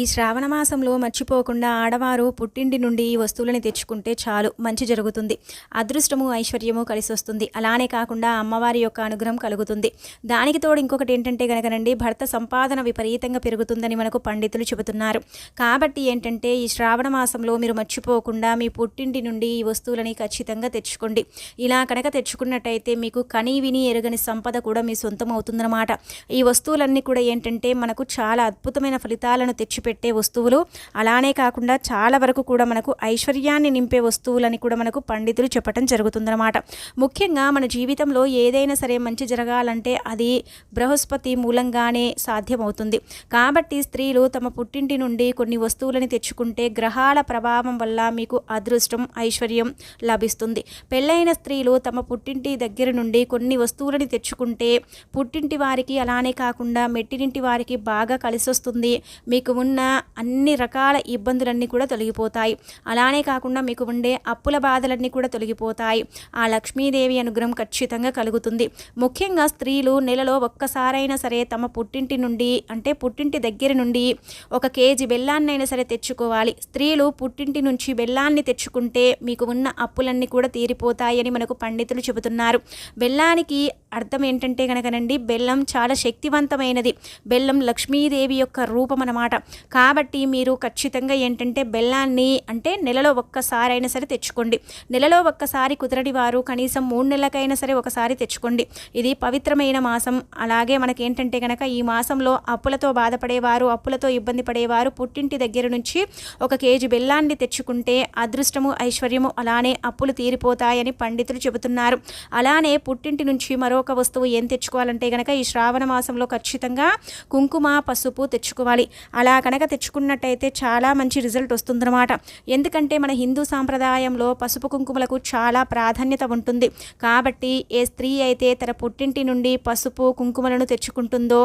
ఈ శ్రావణ మాసంలో మర్చిపోకుండా ఆడవారు పుట్టింటి నుండి ఈ వస్తువులని తెచ్చుకుంటే చాలు మంచి జరుగుతుంది. అదృష్టము ఐశ్వర్యము కలిసి వస్తుంది అలానే కాకుండా అమ్మవారి యొక్క అనుగ్రహం కలుగుతుంది. దానికి తోడు ఇంకొకటి ఏంటంటే కనుకనండి భర్త సంపాదన విపరీతంగా పెరుగుతుందని మనకు పండితులు చెబుతున్నారు. కాబట్టి ఏంటంటే ఈ శ్రావణ మాసంలో మీరు మర్చిపోకుండా మీ పుట్టింటి నుండి ఈ వస్తువులని ఖచ్చితంగా తెచ్చుకోండి. ఇలా కనుక తెచ్చుకున్నట్టయితే మీకు కనీ విని ఎరగని సంపద కూడా మీ సొంతం అవుతుందన్నమాట ఈ వస్తువులన్నీ కూడా ఏంటంటే మనకు చాలా అద్భుతమైన ఫలితాలను తెచ్చి పెట్టే వస్తువులు. అలానే కాకుండా చాలా వరకు కూడా మనకు ఐశ్వర్యాన్ని నింపే వస్తువులని కూడా మనకు పండితులు చెప్పడం జరుగుతుందన్నమాట. ముఖ్యంగా మన జీవితంలో ఏదైనా సరే మంచి జరగాలంటే అది బృహస్పతి మూలంగానే సాధ్యమవుతుంది. కాబట్టి స్త్రీలు తమ పుట్టింటి నుండి కొన్ని వస్తువులని తెచ్చుకుంటే గ్రహాల ప్రభావం వల్ల మీకు అదృష్టం ఐశ్వర్యం లభిస్తుంది. పెళ్ళైన స్త్రీలు తమ పుట్టింటి దగ్గర నుండి కొన్ని వస్తువులని తెచ్చుకుంటే పుట్టింటి వారికి అలానే కాకుండా మెట్టినింటి వారికి బాగా కలిసి వస్తుంది మీకు ఉన్న అన్ని రకాల ఇబ్బందులన్నీ కూడా తొలగిపోతాయి. అలానే కాకుండా మీకు ఉండే అప్పుల బాధలన్నీ కూడా తొలగిపోతాయి. ఆ లక్ష్మీదేవి అనుగ్రహం ఖచ్చితంగా కలుగుతుంది. ముఖ్యంగా స్త్రీలు నెలలో ఒక్కసారైనా సరే తమ పుట్టింటి నుండి అంటే పుట్టింటి దగ్గర నుండి ఒక కేజీ బెల్లాన్నైనా సరే తెచ్చుకోవాలి. స్త్రీలు పుట్టింటి నుంచి బెల్లాన్ని తెచ్చుకుంటే మీకు ఉన్న అప్పులన్నీ కూడా తీరిపోతాయని మనకు పండితులు చెబుతున్నారు. బెల్లానికి అర్థం ఏంటంటే కనుకనండి బెల్లం చాలా శక్తివంతమైనది. బెల్లం లక్ష్మీదేవి యొక్క రూపం అన్నమాట. కాబట్టి మీరు ఖచ్చితంగా ఏంటంటే బెల్లాన్ని అంటే నెలలో ఒక్కసారైనా సరే తెచ్చుకోండి. నెలలో ఒక్కసారి కుదరని వారు కనీసం మూడు నెలలకైనా సరే ఒకసారి తెచ్చుకోండి. ఇది పవిత్రమైన మాసం. అలాగే మనకేంటంటే కనుక ఈ మాసంలో అప్పులతో బాధపడేవారు అప్పులతో ఇబ్బంది పడేవారు పుట్టింటి దగ్గర నుంచి ఒక కేజీ బెల్లాన్ని తెచ్చుకుంటే అదృష్టము ఐశ్వర్యము అలానే అప్పులు తీరిపోతాయని పండితులు చెబుతున్నారు. అలానే పుట్టింటి నుంచి మరొక వస్తువు ఏం తెచ్చుకోవాలంటే కనుక ఈ శ్రావణ మాసంలో ఖచ్చితంగా కుంకుమ పసుపు తెచ్చుకోవాలి. అలా కనుక తెచ్చుకున్నట్టయితే చాలా మంచి రిజల్ట్ వస్తుందన్నమాట. ఎందుకంటే మన హిందూ సాంప్రదాయంలో పసుపు కుంకుమలకు చాలా ప్రాధాన్యత ఉంటుంది. కాబట్టి ఏ స్త్రీ అయితే తన పుట్టింటి నుండి పసుపు కుంకుమలను తెచ్చుకుంటుందో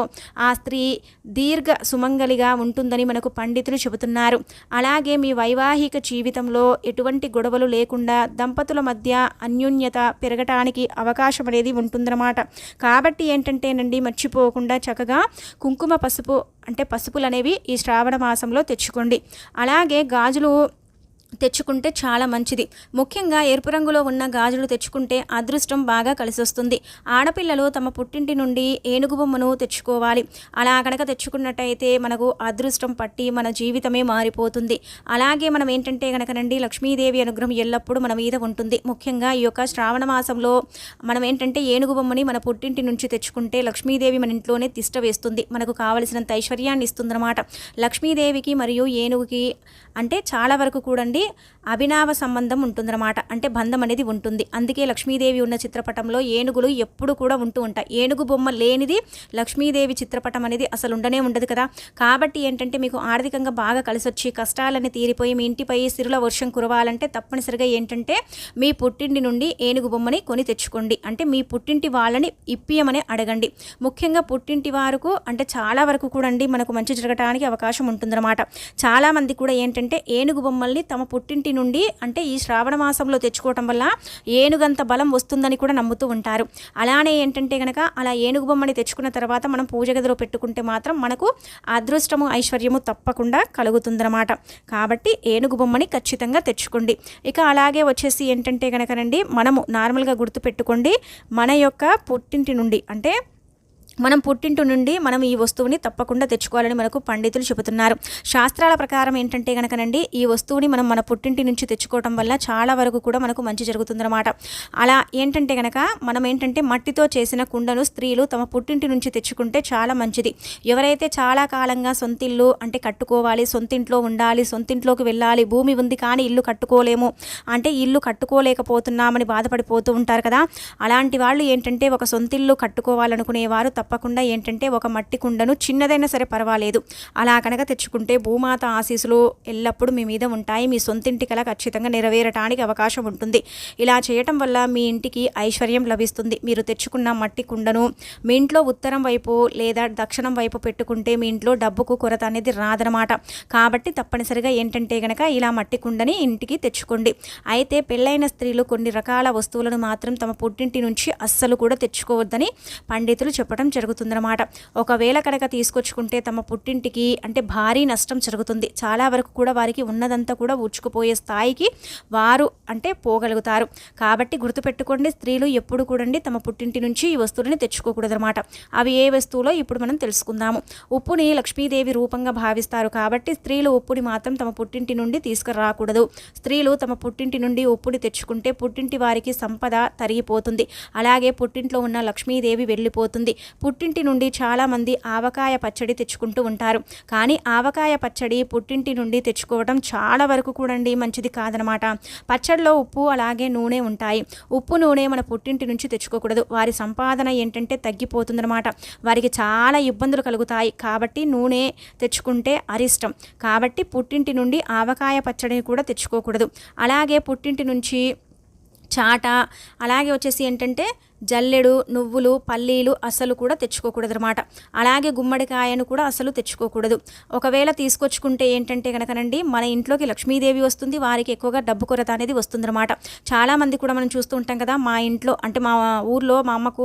ఆ స్త్రీ దీర్ఘ సుమంగలిగా ఉంటుందని మనకు పండితులు చెబుతున్నారు. అలాగే మీ వైవాహిక జీవితంలో ఎటువంటి గొడవలు లేకుండా దంపతుల మధ్య అన్యోన్యత పెరగటానికి అవకాశం అనేది ఉంటుందన్నమాట. కాబట్టి ఏంటంటేనండి మర్చిపోకుండా చక్కగా కుంకుమ పసుపు అంటే పసుపులు అనేవి ఈ శ్రావణ మాసంలో తెచ్చుకోండి. అలాగే గాజులు తెచ్చుకుంటే చాలా మంచిది. ముఖ్యంగా ఎరుపు రంగులో ఉన్న గాజులు తెచ్చుకుంటే అదృష్టం బాగా కలిసొస్తుంది. ఆడపిల్లలు తమ పుట్టింటి నుండి ఏనుగు బొమ్మను తెచ్చుకోవాలి. అలా కనుక తెచ్చుకున్నట్టయితే మనకు అదృష్టం పట్టి మన జీవితమే మారిపోతుంది. అలాగే మనం ఏంటంటే కనుకనండి లక్ష్మీదేవి అనుగ్రహం ఎల్లప్పుడూ మన మీద ఉంటుంది. ముఖ్యంగా ఈ యొక్క శ్రావణ మాసంలో మనం ఏంటంటే ఏనుగు బొమ్మని మన పుట్టింటి నుంచి తెచ్చుకుంటే లక్ష్మీదేవి మన ఇంట్లోనే తిష్ట వేస్తుంది. మనకు కావలసినంత ఐశ్వర్యాన్ని ఇస్తుందన్నమాట. లక్ష్మీదేవికి మరియు ఏనుగుకి అంటే చాలా వరకు కూడండి అభినవ సంబంధం ఉంటుందన్నమాట. అంటే బంధం అనేది ఉంటుంది. అందుకే లక్ష్మీదేవి ఉన్న చిత్రపటంలో ఏనుగులు ఎప్పుడు కూడా ఉంటూ ఉంటాయి. ఏనుగు బొమ్మ లేనిది లక్ష్మీదేవి చిత్రపటం అనేది అసలు ఉండనే ఉండదు కదా. కాబట్టి ఏంటంటే మీకు ఆర్థికంగా బాగా కలిసొచ్చి కష్టాలని తీరిపోయి మీ ఇంటిపై సిరుల వర్షం కురవాలంటే తప్పనిసరిగా ఏంటంటే మీ పుట్టింటి నుండి ఏనుగు బొమ్మని కొని తెచ్చుకోండి. అంటే మీ పుట్టింటి వాళ్ళని ఇప్పియమని అడగండి. ముఖ్యంగా పుట్టింటి వారికి అంటే చాలా వరకు కూడా అండి మనకు మంచి జరగడానికి అవకాశం ఉంటుందన్నమాట. చాలామంది కూడా ఏంటంటే ఏనుగు బొమ్మల్ని తమ పుట్టింటి నుండి అంటే ఈ శ్రావణ మాసంలో తెచ్చుకోవటం వల్ల ఏనుగంత బలం వస్తుందని కూడా నమ్ముతూ ఉంటారు. అలానే ఏంటంటే కనుక అలా ఏనుగు బొమ్మని తెచ్చుకున్న తర్వాత మనం పూజ గదిలో పెట్టుకుంటే మాత్రం మనకు అదృష్టము ఐశ్వర్యము తప్పకుండా కలుగుతుందన్నమాట. కాబట్టి ఏనుగు బొమ్మని ఖచ్చితంగా తెచ్చుకోండి. ఇక అలాగే వచ్చేసి ఏంటంటే కనుకనండి మనము నార్మల్గా గుర్తుపెట్టుకోండి మన యొక్క పుట్టింటి నుండి అంటే మనం పుట్టింటి నుండి మనం ఈ వస్తువుని తప్పకుండా తెచ్చుకోవాలని మనకు పండితులు చెబుతున్నారు. శాస్త్రాల ప్రకారం ఏంటంటే కనుకనండి ఈ వస్తువుని మనం మన పుట్టింటి నుంచి తెచ్చుకోవటం వల్ల చాలా వరకు కూడా మనకు మంచి జరుగుతుందన్నమాట. అలా ఏంటంటే కనుక మనం ఏంటంటే మట్టితో చేసిన కుండను స్త్రీలు తమ పుట్టింటి నుంచి తెచ్చుకుంటే చాలా మంచిది. ఎవరైతే చాలా కాలంగా సొంతిల్లు అంటే కట్టుకోవాలి సొంతింట్లో ఉండాలి సొంతింట్లోకి వెళ్ళాలి భూమి ఉంది కానీ ఇల్లు కట్టుకోలేము అంటే ఇల్లు కట్టుకోలేకపోతున్నామని బాధపడిపోతూ ఉంటారు కదా. అలాంటి వాళ్ళు ఏంటంటే ఒక సొంతిల్లు కట్టుకోవాలనుకునేవారు తప్పకుండా ఏంటంటే ఒక మట్టి కుండను చిన్నదైనా సరే పర్వాలేదు. అలా కనుక తెచ్చుకుంటే భూమాత ఆశీస్సులు ఎల్లప్పుడూ మీ మీద ఉంటాయి. మీ సొంతింటి కళ ఖచ్చితంగా నెరవేరటానికి అవకాశం ఉంటుంది. ఇలా చేయటం వల్ల మీ ఇంటికి ఐశ్వర్యం లభిస్తుంది. మీరు తెచ్చుకున్న మట్టి కుండను మీ ఇంట్లో ఉత్తరం వైపు లేదా దక్షిణం వైపు పెట్టుకుంటే మీ ఇంట్లో డబ్బుకు కొరత అనేది రాదనమాట కాబట్టి తప్పనిసరిగా ఏంటంటే గనక ఇలా మట్టి కుండని ఇంటికి తెచ్చుకోండి. అయితే పెళ్ళైన స్త్రీలు కొన్ని రకాల వస్తువులను మాత్రం తమ పుట్టింటి నుంచి అస్సలు కూడా తెచ్చుకోవద్దని పండితులు చెప్పడం జరుగుతుందన్నమాట. ఒకవేళ కనుక తీసుకొచ్చుకుంటే తమ పుట్టింటికి అంటే భారీ నష్టం జరుగుతుంది. చాలా వరకు కూడా వారికి ఉన్నదంతా కూడా ఉచ్చుకుపోయే స్థాయికి వారు అంటే పోగలుగుతారు. కాబట్టి గుర్తుపెట్టుకోండి స్త్రీలు ఎప్పుడు కూడండి తమ పుట్టింటి నుంచి ఈ వస్తువులని తెచ్చుకోకూడదనమాట అవి ఏ వస్తువులో ఇప్పుడు మనం తెలుసుకుందాము. ఉప్పుని లక్ష్మీదేవి రూపంగా భావిస్తారు కాబట్టి స్త్రీలు ఉప్పుని మాత్రం తమ పుట్టింటి నుండి తీసుకురాకూడదు. స్త్రీలు తమ పుట్టింటి నుండి ఉప్పుని తెచ్చుకుంటే పుట్టింటి వారికి సంపద తరిగిపోతుంది. అలాగే పుట్టింట్లో ఉన్న లక్ష్మీదేవి వెళ్ళిపోతుంది. పుట్టింటి నుండి చాలామంది ఆవకాయ పచ్చడి తెచ్చుకుంటూ ఉంటారు. కానీ ఆవకాయ పచ్చడి పుట్టింటి నుండి తెచ్చుకోవడం చాలా వరకు కూడండి మంచిది కాదనమాట. పచ్చడిలో ఉప్పు అలాగే నూనె ఉంటాయి. ఉప్పు నూనె మన పుట్టింటి నుంచి తెచ్చుకోకూడదు. వారి సంపాదన ఏంటంటే తగ్గిపోతుందనమాట. వారికి చాలా ఇబ్బందులు కలుగుతాయి. కాబట్టి నూనె తెచ్చుకుంటే అరిష్టం. కాబట్టి పుట్టింటి నుండి ఆవకాయ పచ్చడిని కూడా తెచ్చుకోకూడదు. అలాగే పుట్టింటి నుంచి చాట అలాగే వచ్చేసి ఏంటంటే జల్లెడు నువ్వులు పల్లీలు అసలు కూడా తెచ్చుకోకూడదు అనమాట అలాగే గుమ్మడికాయను కూడా అసలు తెచ్చుకోకూడదు. ఒకవేళ తీసుకొచ్చుకుంటే ఏంటంటే కనుకనండి మన ఇంట్లోకి లక్ష్మీదేవి వస్తుంది వారికి ఎక్కువగా డబ్బు కొరత అనేది వస్తుందన్నమాట. చాలామంది కూడా మనం చూస్తూ ఉంటాం కదా మా ఇంట్లో అంటే మా ఊర్లో మా అమ్మకు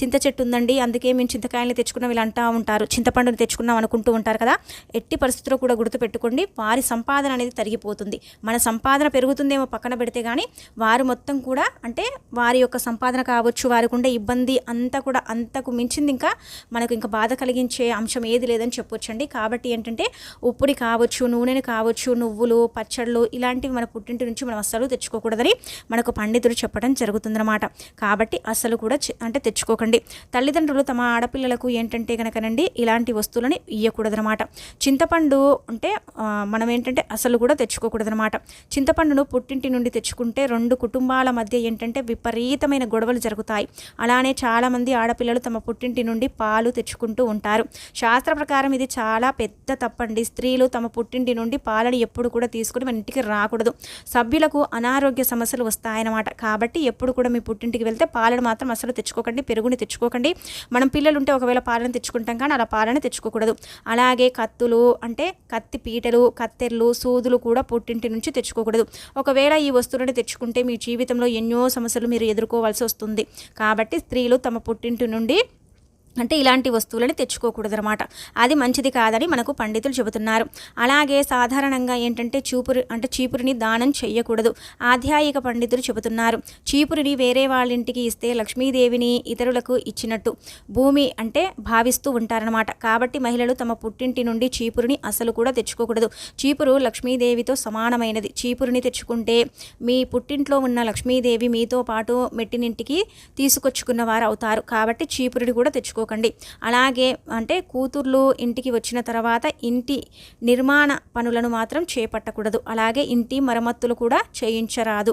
చింత చెట్టు ఉందండి అందుకే మేము చింతకాయలు తెచ్చుకున్నాం ఇలా అంటూ ఉంటారు. చింతపండుని తెచ్చుకున్నాం అనుకుంటూ ఉంటారు కదా ఎట్టి పరిస్థితిలో కూడా గుర్తుపెట్టుకోండి వారి సంపాదన అనేది తరిగిపోతుంది. మన సంపాదన పెరుగుతుందేమో పక్కన పెడితే కానీ వారు మొత్తం కూడా అంటే వారి యొక్క సంపాదన కావచ్చు వారికి ఉండే ఇబ్బంది అంతా కూడా అంతకు మించింది ఇంకా మనకు ఇంకా బాధ కలిగించే అంశం ఏది లేదని చెప్పొచ్చండి. కాబట్టి ఏంటంటే ఉప్పుని కావచ్చు నూనెని కావచ్చు నువ్వులు పచ్చళ్ళు ఇలాంటివి మన పుట్టింటి నుంచి మనం అస్సలు తెచ్చుకోకూడదని మనకు పండితుడు చెప్పడం జరుగుతుందన్నమాట. కాబట్టి అస్సలు కూడా అంటే తెచ్చుకోకండి. తల్లిదండ్రులు తమ ఆడపిల్లలకు ఏంటంటే కనుకనండి ఇలాంటి వస్తువులని ఇవ్వకూడదనమాట చింతపండు అంటే మనం ఏంటంటే అసలు కూడా తెచ్చుకోకూడదనమాట చింతపండును పుట్టింటి నుండి తెచ్చుకుంటే రెండు కుటుంబాల మధ్య ఏంటంటే విపరీతమైన గొడవలు జరుగుతాయి అలానే చాలామంది ఆడపిల్లలు తమ పుట్టింటి నుండి పాలు తెచ్చుకుంటూ ఉంటారు. శాస్త్ర ప్రకారం ఇది చాలా పెద్ద తప్పండి. స్త్రీలు తమ పుట్టింటి నుండి పాలను ఎప్పుడు కూడా తీసుకుని మన ఇంటికి రాకూడదు. సభ్యులకు అనారోగ్య సమస్యలు వస్తాయన్నమాట. కాబట్టి ఎప్పుడు కూడా మీ పుట్టింటికి వెళ్తే పాలను మాత్రం అసలు తెచ్చుకోకండి. పెరుగుని తెచ్చుకోకండి. మనం పిల్లలు ఉంటే ఒకవేళ పాలను తెచ్చుకుంటాం కానీ అలా పాలను తెచ్చుకోకూడదు. అలాగే కత్తులు అంటే కత్తి పీటలు కత్తెర్లు సూదులు కూడా పుట్టింటి నుంచి తెచ్చుకోకూడదు. ఒకవేళ ఈ వస్తువులను తెచ్చుకుంటే మీ జీవితంలో ఎన్నో సమస్యలు మీరు ఎదుర్కోవాల్సి వస్తుంది. కాబట్టి స్త్రీలు తమ పుట్టింటి నుండి అంటే ఇలాంటి వస్తువులని తెచ్చుకోకూడదనమాట అది మంచిది కాదని మనకు పండితులు చెబుతున్నారు. అలాగే సాధారణంగా ఏంటంటే చూపురి అంటే చీపురిని దానం చేయకూడదు ఆధ్యాయిక పండితులు చెబుతున్నారు. చీపురిని వేరే వాళ్ళ ఇంటికి ఇస్తే లక్ష్మీదేవిని ఇతరులకు ఇచ్చినట్టు భూమి అంటే భావిస్తూ ఉంటారనమాట కాబట్టి మహిళలు తమ పుట్టింటి నుండి చీపురిని అసలు కూడా తెచ్చుకోకూడదు. చీపురు లక్ష్మీదేవితో సమానమైనది. చీపురిని తెచ్చుకుంటే మీ పుట్టింట్లో ఉన్న లక్ష్మీదేవి మీతో పాటు మెట్టినింటికి తీసుకొచ్చుకున్న వారు అవుతారు కాబట్టి చీపురిని కూడా తెచ్చుకో చేసుకోకండి. అలాగే అంటే కూతుర్లు ఇంటికి వచ్చిన తర్వాత ఇంటి నిర్మాణ పనులను మాత్రం చేపట్టకూడదు. అలాగే ఇంటి మరమ్మతులు కూడా చేయించరాదు.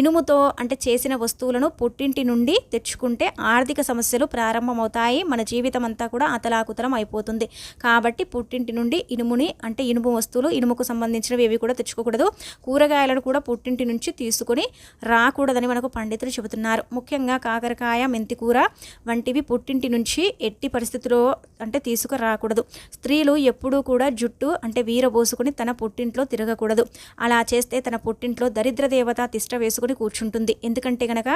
ఇనుముతో అంటే చేసిన వస్తువులను పుట్టింటి నుండి తెచ్చుకుంటే ఆర్థిక సమస్యలు ప్రారంభమవుతాయి. మన జీవితం అంతా కూడా అతలాకుతలం అయిపోతుంది. కాబట్టి పుట్టింటి నుండి ఇనుముని అంటే ఇనుము వస్తువులు ఇనుముకు సంబంధించినవి ఏవి కూడా తెచ్చుకోకూడదు. కూరగాయలను కూడా పుట్టింటి నుంచి తీసుకుని రాకూడదని మనకు పండితులు చెబుతున్నారు. ముఖ్యంగా కాకరకాయ మెంతికూర వంటివి పుట్టింటి నుంచి ఎట్టి పరిస్థితిలో అంటే తీసుకురాకూడదు. స్త్రీలు ఎప్పుడూ కూడా జుట్టు అంటే వీరబోసుకుని తన పుట్టింట్లో తిరగకూడదు. అలా చేస్తే తన పుట్టింట్లో దరిద్ర దేవత తిష్ట వేసు వేసుకుని కూర్చుంటుంది. ఎందుకంటే కనుక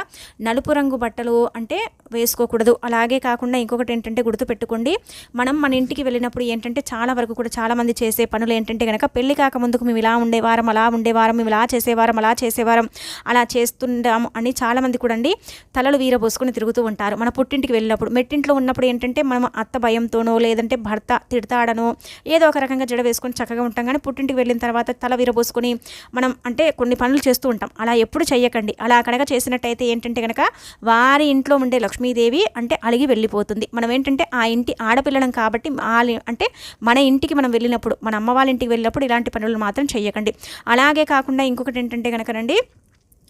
నలుపు రంగు బట్టలు అంటే వేసుకోకూడదు. అలాగే కాకుండా ఇంకొకటి ఏంటంటే గుర్తుపెట్టుకోండి. మనం మన ఇంటికి వెళ్ళినప్పుడు ఏంటంటే చాలా వరకు కూడా చాలామంది చేసే పనులు ఏంటంటే కనుక పెళ్ళి కాకముందుకు మేము ఇలా ఉండేవారం అలా ఉండేవారం మేము ఇలా చేసేవారం అలా చేసేవారం అలా చేస్తుండాము అని చాలామంది కూడా అండి తలలు వీరబోసుకొని తిరుగుతూ ఉంటారు. మన పుట్టింటికి వెళ్ళినప్పుడు మెట్టింట్లో ఉన్నప్పుడు ఏంటంటే మనం అత్త భయంతోనో లేదంటే భర్త తిడతాడనో ఏదో ఒక రకంగా జడ వేసుకొని చక్కగా ఉంటాం. కానీ పుట్టింటికి వెళ్ళిన తర్వాత తల వీరబోసుకొని మనం అంటే కొన్ని పనులు చేస్తూ ఉంటాం. అలా ఎప్పుడు చెయ్యకండి అలా కనుక చేసినట్టయితే ఏంటంటే కనుక వారి ఇంట్లో ఉండే లక్ష్మీదేవి అంటే అలిగి వెళ్ళిపోతుంది. మనం ఏంటంటే ఆ ఇంటి ఆడపిల్లలం కాబట్టి అంటే మన ఇంటికి మనం వెళ్ళినప్పుడు మన అమ్మ వాళ్ళ ఇంటికి వెళ్ళినప్పుడు ఇలాంటి పనులు మాత్రం చెయ్యకండి. అలాగే కాకుండా ఇంకొకటి ఏంటంటే కనుకనండి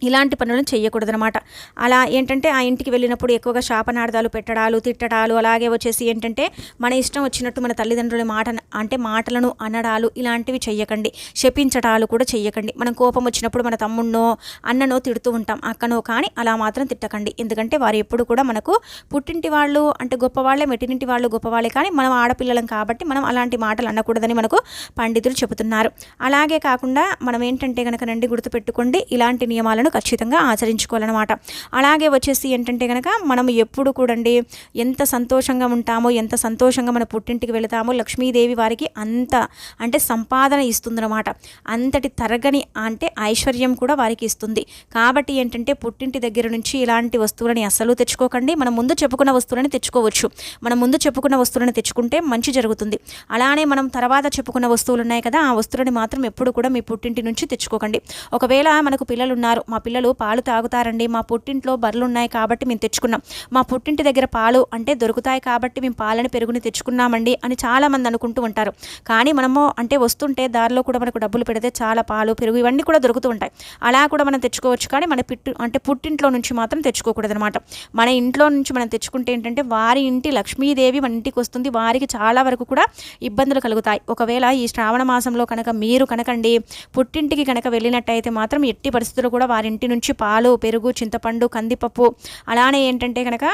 ఇలాంటి పనులను చేయకూడదనమాట అలా ఏంటంటే ఆ ఇంటికి వెళ్ళినప్పుడు ఎక్కువగా శాపనార్థాలు పెట్టడాలు తిట్టడాలు అలాగే వచ్చేసి ఏంటంటే మన ఇష్టం వచ్చినట్టు మన తల్లిదండ్రుల మాట అంటే మాటలను అనడాలు ఇలాంటివి చెయ్యకండి. శపించడాలు కూడా చెయ్యకండి. మనం కోపం వచ్చినప్పుడు మన తమ్ముడినో అన్ననో తిడుతూ ఉంటాం అక్కనో కానీ అలా మాత్రం తిట్టకండి. ఎందుకంటే వారు ఎప్పుడు కూడా మనకు పుట్టింటి వాళ్ళు అంటే గొప్పవాళ్ళే మెట్టినింటి వాళ్ళు గొప్పవాళ్ళే కానీ మనం ఆడపిల్లలం కాబట్టి మనం అలాంటి మాటలు అనకూడదని మనకు పండితులు చెబుతున్నారు. అలాగే కాకుండా మనం ఏంటంటే కనుక రండి గుర్తుపెట్టుకోండి ఇలాంటి నియమాలను ఖచ్చితంగా ఆచరించుకోవాలన్నమాట. అలాగే వచ్చేసి ఏంటంటే కనుక మనం ఎప్పుడు కూడండి ఎంత సంతోషంగా ఉంటామో ఎంత సంతోషంగా మన పుట్టింటికి వెళతామో లక్ష్మీదేవి వారికి అంత అంటే సంపాదన ఇస్తుందన్నమాట. అంతటి తరగని అంటే ఐశ్వర్యం కూడా వారికి ఇస్తుంది. కాబట్టి ఏంటంటే పుట్టింటి దగ్గర నుంచి ఇలాంటి వస్తువులని అస్సలు తెచ్చుకోకండి. మనం ముందు చెప్పుకున్న వస్తువులని తెచ్చుకోవచ్చు. మనం ముందు చెప్పుకున్న వస్తువులను తెచ్చుకుంటే మంచి జరుగుతుంది. అలానే మనం తర్వాత చెప్పుకున్న వస్తువులు ఉన్నాయి కదా ఆ వస్తువులని మాత్రం ఎప్పుడు కూడా మీ పుట్టింటి నుంచి తెచ్చుకోకండి. ఒకవేళ మనకు పిల్లలు ఉన్నారు మా పిల్లలు పాలు తాగుతారండి. మా పుట్టింట్లో బర్రెలు ఉన్నాయి కాబట్టి మేము తెచ్చుకున్నాం. మా పుట్టింటి దగ్గర పాలు అంటే దొరుకుతాయి కాబట్టి మేము పాలని పెరుగుని తెచ్చుకున్నామండి అని చాలామంది అనుకుంటూ ఉంటారు. కానీ మనము అంటే వస్తుంటే దారిలో కూడా మనకు డబ్బులు పెడితే చాలా పాలు పెరుగు ఇవన్నీ కూడా దొరుకుతూ ఉంటాయి. అలా కూడా మనం తెచ్చుకోవచ్చు. కానీ మన పిట్టు అంటే పుట్టింట్లో నుంచి మాత్రం తెచ్చుకోకూడదు అనమాట మన ఇంట్లో నుంచి మనం తెచ్చుకుంటే ఏంటంటే వారి ఇంటి లక్ష్మీదేవి మన ఇంటికి వస్తుంది. వారికి చాలా వరకు కూడా ఇబ్బందులు కలుగుతాయి. ఒకవేళ ఈ శ్రావణ మాసంలో కనుక మీరు కనుకండి పుట్టింటికి కనుక వెళ్ళినట్టయితే మాత్రం ఎట్టి పరిస్థితుల్లో కూడా వారింటి నుంచి పాలు పెరుగు చింతపండు కందిపప్పు అలానే ఏంటంటే కనుక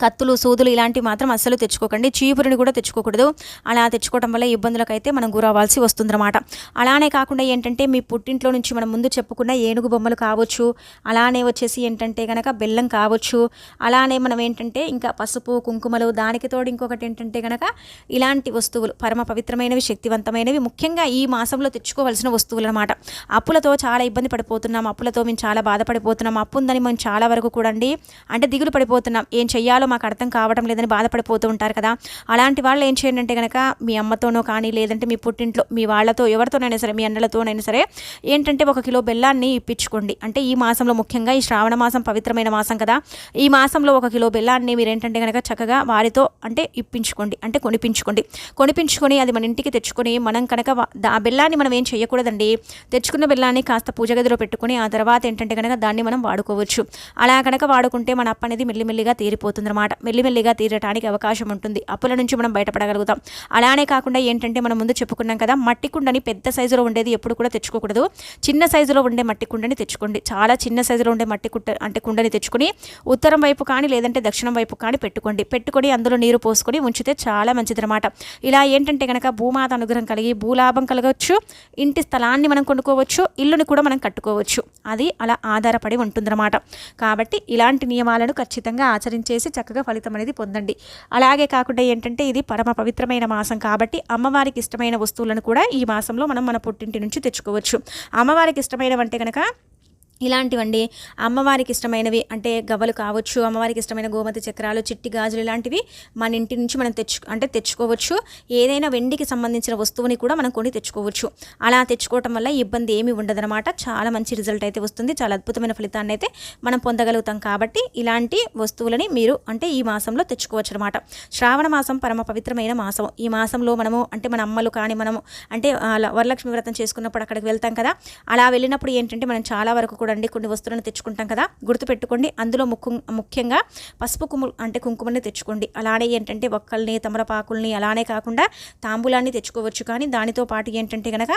కత్తులు సూదులు ఇలాంటివి మాత్రం అస్సలు తెచ్చుకోకండి. చీపురిని కూడా తెచ్చుకోకూడదు. అలా తెచ్చుకోవడం వల్ల ఇబ్బందులకైతే మనం గురవ్వాల్సి వస్తుందన్నమాట. అలానే కాకుండా ఏంటంటే మీ పుట్టింట్లో నుంచి మనం ముందు చెప్పుకున్న ఏనుగు బొమ్మలు కావచ్చు అలానే వచ్చేసి ఏంటంటే కనుక బెల్లం కావచ్చు అలానే మనం ఏంటంటే ఇంకా పసుపు కుంకుమలు దానికి తోడు ఇంకొకటి ఏంటంటే కనుక ఇలాంటి వస్తువులు పరమ పవిత్రమైనవి శక్తివంతమైనవి ముఖ్యంగా ఈ మాసంలో తెచ్చుకోవాల్సిన వస్తువులు అనమాట అప్పులతో చాలా ఇబ్బంది పడిపోతున్నాం అప్పులతో మేము చాలా బాధపడిపోతున్నాం అప్పు ఉందని మేము చాలా వరకు కూడా అంటే దిగులు పడిపోతున్నాం. ఏం చెయ్యాలో మాకు అర్థం కావడం లేదని బాధపడిపోతూ ఉంటారు కదా. అలాంటి వాళ్ళు ఏం చేయండి అంటే కనుక మీ అమ్మతోనో కానీ లేదంటే మీ పుట్టింట్లో మీ వాళ్ళతో ఎవరితోనైనా సరే మీ అన్నలతోనైనా సరే ఏంటంటే ఒక కిలో బెల్లాన్ని ఇప్పించుకోండి. అంటే ఈ మాసంలో ముఖ్యంగా ఈ శ్రావణ మాసం పవిత్రమైన మాసం కదా. ఈ మాసంలో ఒక కిలో బెల్లాన్ని మీరు ఏంటంటే కనుక చక్కగా వారితో అంటే ఇప్పించుకోండి. అంటే కొనిపించుకోండి. కొనిపించుకొని అది మన ఇంటికి తెచ్చుకొని మనం కనుక ఆ బెల్లాన్ని మనం ఏం చేయకూడదండి. తెచ్చుకున్న బెల్లాన్ని కాస్త పూజ గదిలో పెట్టుకుని ఆ తర్వాత ఏంటంటే కనుక దాన్ని మనం వాడుకోవచ్చు. అలా కనుక వాడుకుంటే మన అప్ప అనేది మెల్లిమెల్లిగా తీరిపోతుంది. అనమాట మెల్లిమెల్లిగా తీరటానికి అవకాశం ఉంటుంది. అప్పుల నుంచి మనం బయటపడగలుగుతాం. అలానే కాకుండా ఏంటంటే మనం ముందు చెప్పుకున్నాం కదా మట్టి కుండని పెద్ద సైజులో ఉండేది ఎప్పుడు కూడా తెచ్చుకోకూడదు. చిన్న సైజులో ఉండే మట్టి కుండని తెచ్చుకోండి. చాలా చిన్న సైజులో ఉండే మట్టి కుండ అంటే కుండని తెచ్చుకొని ఉత్తరం వైపు కానీ లేదంటే దక్షిణం వైపు కానీ పెట్టుకోండి. పెట్టుకొని అందులో నీరు పోసుకొని ఉంచితే చాలా మంచిదనమాట ఇలా ఏంటంటే కనుక భూమాత అనుగ్రహం కలిగి భూలాభం కలగవచ్చు ఇంటి స్థలాన్ని మనం కొనుక్కోవచ్చు. ఇల్లుని కూడా మనం కట్టుకోవచ్చు. అది అలా ఆధారపడి ఉంటుందన్నమాట. కాబట్టి ఇలాంటి నియమాలను ఖచ్చితంగా ఆచరించేసి చక్కగా ఫలితం అనేది పొందండి. అలాగే కాకుండా ఏంటంటే ఇది పరమ పవిత్రమైన మాసం కాబట్టి అమ్మవారికి ఇష్టమైన వస్తువులను కూడా ఈ మాసంలో మనం మన పుట్టింటి నుంచి తెచ్చుకోవచ్చు. అమ్మవారికి ఇష్టమైనవంటే కనుక ఇలాంటివండి. అమ్మవారికి ఇష్టమైనవి అంటే గవ్వలు కావచ్చు అమ్మవారికి ఇష్టమైన గోమతి చక్రాలు చిట్టి గాజులు ఇలాంటివి మన ఇంటి నుంచి మనం తెచ్చు అంటే తెచ్చుకోవచ్చు. ఏదైనా వెండికి సంబంధించిన వస్తువుని కూడా మనం కొని తెచ్చుకోవచ్చు. అలా తెచ్చుకోవటం వల్ల ఇబ్బంది ఏమి ఉండదనమాట చాలా మంచి రిజల్ట్ అయితే వస్తుంది. చాలా అద్భుతమైన ఫలితాన్ని అయితే మనం పొందగలుగుతాం కాబట్టి ఇలాంటి వస్తువులని మీరు అంటే ఈ మాసంలో తెచ్చుకోవచ్చు అనమాట శ్రావణ మాసం పరమ పవిత్రమైన మాసం. ఈ మాసంలో మనము అంటే మన అమ్మలు కానీ మనము అంటే వరలక్ష్మి వ్రతం చేసుకున్నప్పుడు అక్కడికి వెళ్తాం కదా. అలా వెళ్ళినప్పుడు ఏంటంటే మనం చాలా వరకు కూడా చూడండి కొన్ని వస్తువులను తెచ్చుకుంటాం కదా గుర్తుపెట్టుకోండి. అందులో ముఖ్య ముఖ్యంగా పసుపు కుము అంటే కుంకుమని తెచ్చుకోండి. అలానే ఏంటంటే ఒక్కల్ని తమలపాకుల్ని అలానే కాకుండా తాంబూలాన్ని తెచ్చుకోవచ్చు. కానీ దానితో పాటు ఏంటంటే కనుక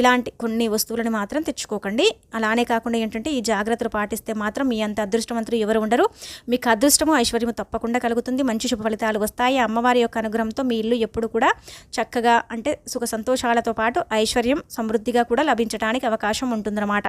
ఇలాంటి కొన్ని వస్తువులను మాత్రం తెచ్చుకోకండి. అలానే కాకుండా ఏంటంటే ఈ జాగ్రత్తలు పాటిస్తే మాత్రం మీ అంత అదృష్టవంతులు ఎవరు ఉండరు. మీకు అదృష్టము ఐశ్వర్యము తప్పకుండా కలుగుతుంది. మంచి శుభ ఫలితాలు వస్తాయి. అమ్మవారి యొక్క అనుగ్రహంతో మీ ఇల్లు ఎప్పుడు కూడా చక్కగా అంటే సుఖ సంతోషాలతో పాటు ఐశ్వర్యం సమృద్ధిగా కూడా లభించడానికి అవకాశం ఉంటుందన్నమాట.